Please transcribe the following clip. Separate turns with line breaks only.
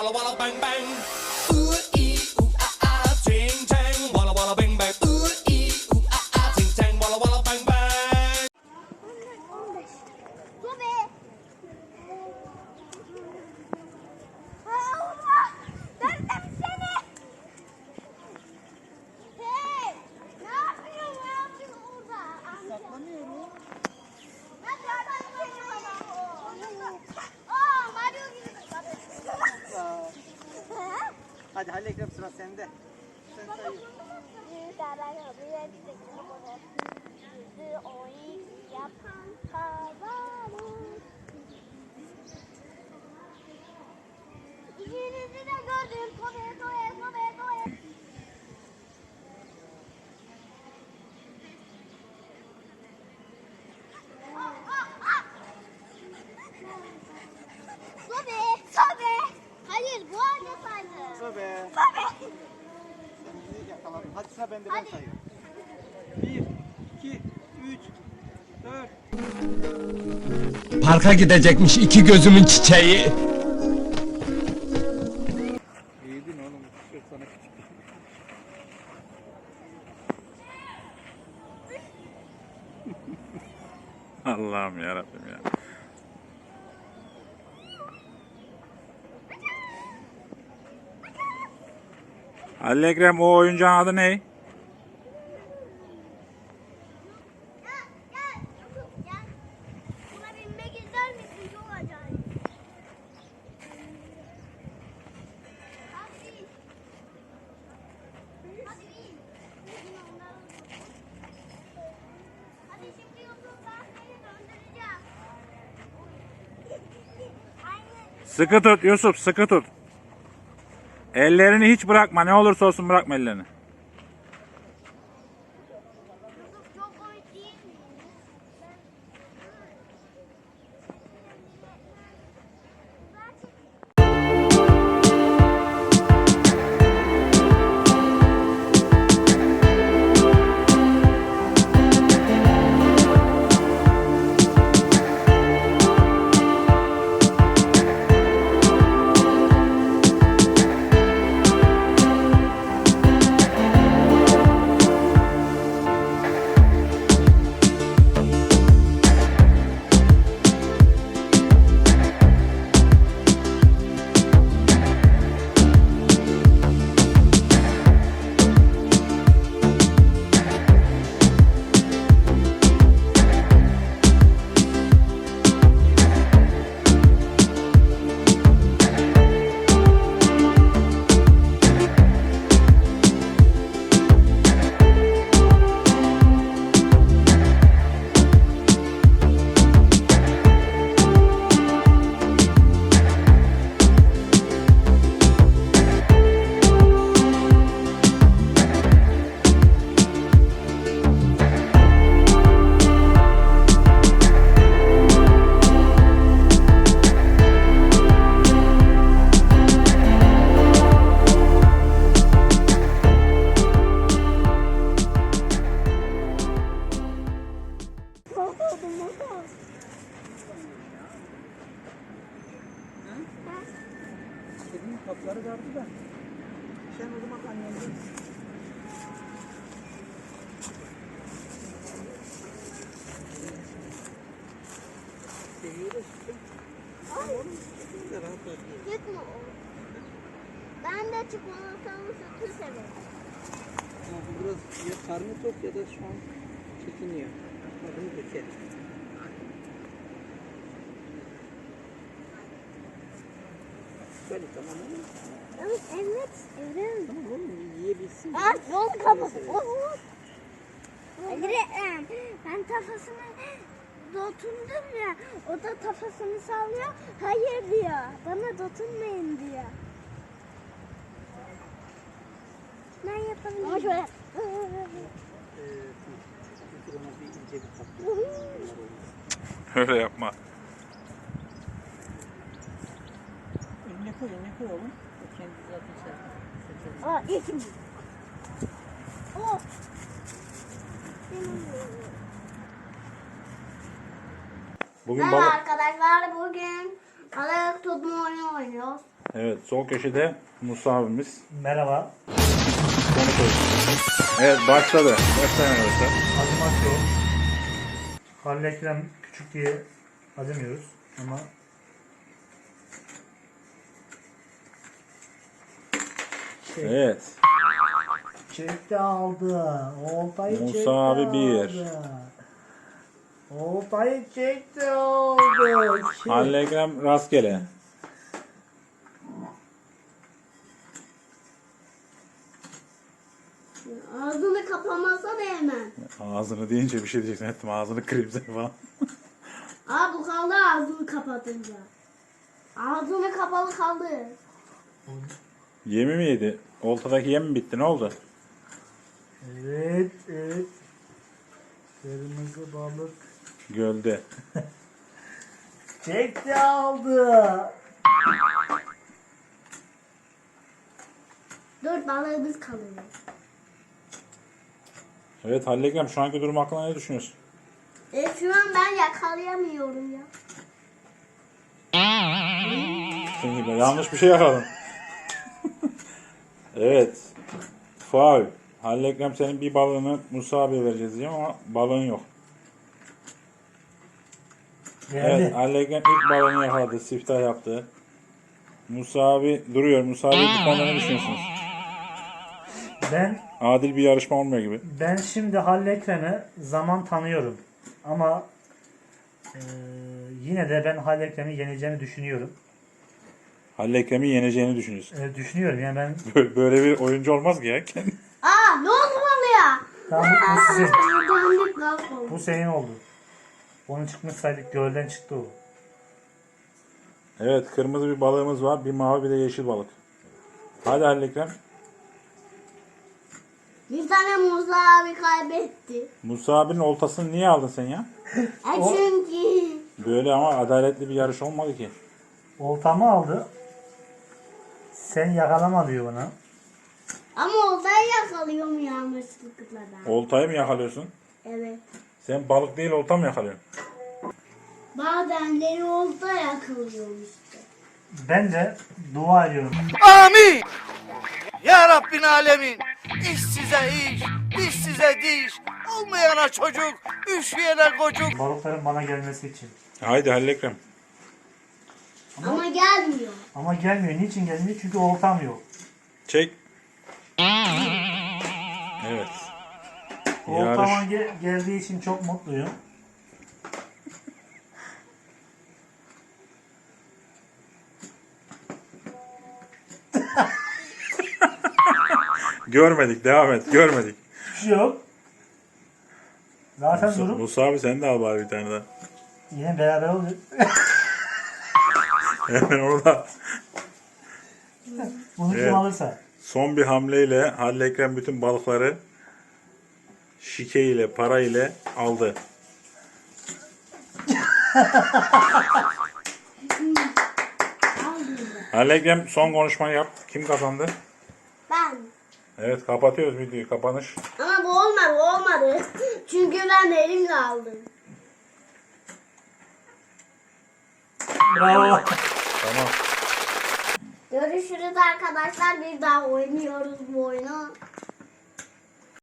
Bala, bala, bang, bang.
Hadi Halil Ekrem sıra sende. Sen say.
yapan kazanır. İkinizi de gördüm. Tobe, tobe, tobe, tobe. Ah, ah, ah! Tobe, tobe. Hayır, bu anne saydı.
Hadi sıra bende ben sayıyorum. Bir, iki, üç, dört.
Parka gidecekmiş iki gözümün çiçeği.
Büyüdün oğlum. Çok sana küçük.
Allah'ım yarabbim ya. Halil Ekrem o oyuncağın adı ne?
Gel, gel, Yusuf, gel. Buna binmek ister misin? Çok acayip. Hadi. Hadi bin. Bin onları. Hadi şimdi Yusuf ben seni döndüreceğim. Aynı.
Sıkı tut Yusuf sıkı tut. Ellerini hiç bırakma ne olursa olsun bırakma ellerini.
De
çikolatalı sütü severim.
Ama bu biraz ya karnı tok ya da şu an çekiniyor. Adını döker. Böyle tamam mı?
Evet, evet, evet.
Tamam oğlum yiyebilsin.
Ah, yol kapalı. Ekrem, ben kafasını dokundum ya, o da kafasını sallıyor, hayır diyor, bana dokunmayın diyor. Ben yapabilirim. Ama şöyle.
Öyle yapma.
Önüne koy, önüne koy oğlum. O kendi zaten sen.
Aa, iyi ki. Oh.
Bugün
Merhaba
balık
arkadaşlar, bugün balık tutma oyunu oynuyoruz.
Evet sol köşede Musa abimiz
Merhaba.
Konuşuyor. Evet başladı. Başlayın arkadaşlar.
Adım Akyo. Halil Ekrem küçük diye acımıyoruz ama şey,
Evet.
çekti aldı. Oltayı
Musa
çekti
abi bir.
aldı. Oltayı çekti aldı. Şey,
Halil Ekrem rastgele.
Ağzını kapamazsan hemen.
Ağzını deyince bir şey diyeceksin. Ettim ağzını kırayım seni falan.
Aa bu kaldı ağzını kapatınca. Ağzını kapalı kaldı.
Yemi mi yedi? Oltadaki yem mi bitti? Ne oldu?
Evet, evet. Kırmızı balık.
Gölde.
Çekti aldı.
Dört balığımız kalıyor.
Evet Halil Ekrem şu anki durum hakkında ne düşünüyorsun?
E şu an ben yakalayamıyorum ya.
Gibi yanlış bir şey yakaladın. evet. Faul. Halil Ekrem senin bir balığını Musa abiye vereceğiz diyeceğim ama balığın yok. Evet
Geldi.
Halil Ekrem ilk balığını yakaladı. Siftah yaptı. Musa abi duruyor. Musa abi bu konuda ne düşünüyorsunuz?
Ben
Adil bir yarışma olmuyor gibi.
Ben şimdi Halil Ekrem'i zaman tanıyorum. Ama eee, yine de ben Halil Ekrem'i yeneceğini düşünüyorum.
Halil Ekrem'i yeneceğini düşünüyorsun.
Eee, düşünüyorum yani ben
Böyle, böyle bir oyuncu olmaz ki ya.
Aa ne oldu balığa?
tamam bu, bu sizin.
Oldu.
Bu senin oldu. Onun çıkmış saydık gölden çıktı o.
evet kırmızı bir balığımız var. Bir mavi bir de yeşil balık. Hadi Halil Ekrem.
Bir tane Musa abi kaybetti.
Musa abinin oltasını niye aldın sen ya?
E çünkü.
Böyle ama adaletli bir yarış olmadı ki.
Oltamı aldı. Sen yakalama diyor bana.
Ama oltayı yakalıyorum yanlışlıkla da.
Oltayı mı yakalıyorsun?
Evet.
Sen balık değil olta mı yakalıyorsun?
Bazenleri olta yakalıyorum işte.
Ben de dua ediyorum.
Amin. Rabbin alemin. İş size iş, diş size diş. Olmayana çocuk, üşüyene kocuk.
Balıkların bana gelmesi için.
Haydi Halil Ekrem.
Ama gelmiyor.
Ama gelmiyor. Niçin gelmiyor? Çünkü oltam yok.
Çek. Evet.
Oltama
Yarış.
ge- geldiği için çok mutluyum.
Görmedik devam et görmedik.
Hiçbir şey yok. Zaten
Musa,
durum
Musa abi sen de al bari bir tane daha.
yine beraber oluyor.
Hemen orada
Bunu
Evet.
kim alırsa.
son bir hamleyle Halil Ekrem bütün balıkları şike ile para ile aldı. Halil Ekrem son konuşmayı yap. Kim kazandı?
Ben.
Evet kapatıyoruz videoyu. Kapanış.
Ama bu olmadı olmadı. Çünkü ben elimle aldım.
Bravo.
Tamam.
Görüşürüz arkadaşlar. Bir daha oynuyoruz bu oyunu.